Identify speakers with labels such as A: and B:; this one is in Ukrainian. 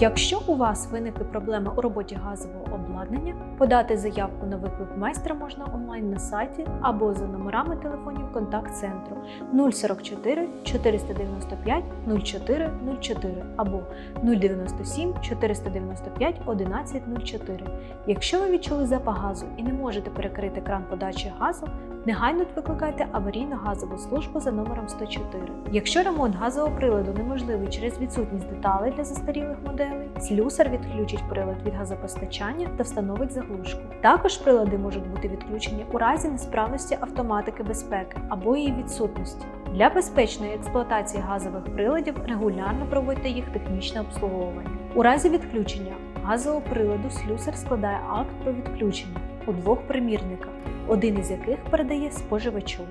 A: Якщо у вас виникли проблеми у роботі газового обладнання, подати заявку на виклик майстра можна онлайн на сайті або за номерами телефонів контакт-центру 044 495 04 04 або 097 495 1104. Якщо ви відчули запах газу і не можете перекрити кран подачі газу, негайно викликайте аварійну газову службу за номером 104. Якщо ремонт газового приладу неможливий через відсутність деталей для застарілих моделей, слюсар відключить прилад від газопостачання та встановить заглушку. Також прилади можуть бути відключені у разі несправності автоматики безпеки або її відсутності. Для безпечної експлуатації газових приладів регулярно проводьте їх технічне обслуговування. У разі відключення газового приладу слюсар складає акт про відключення у двох примірниках, один із яких передає споживачу.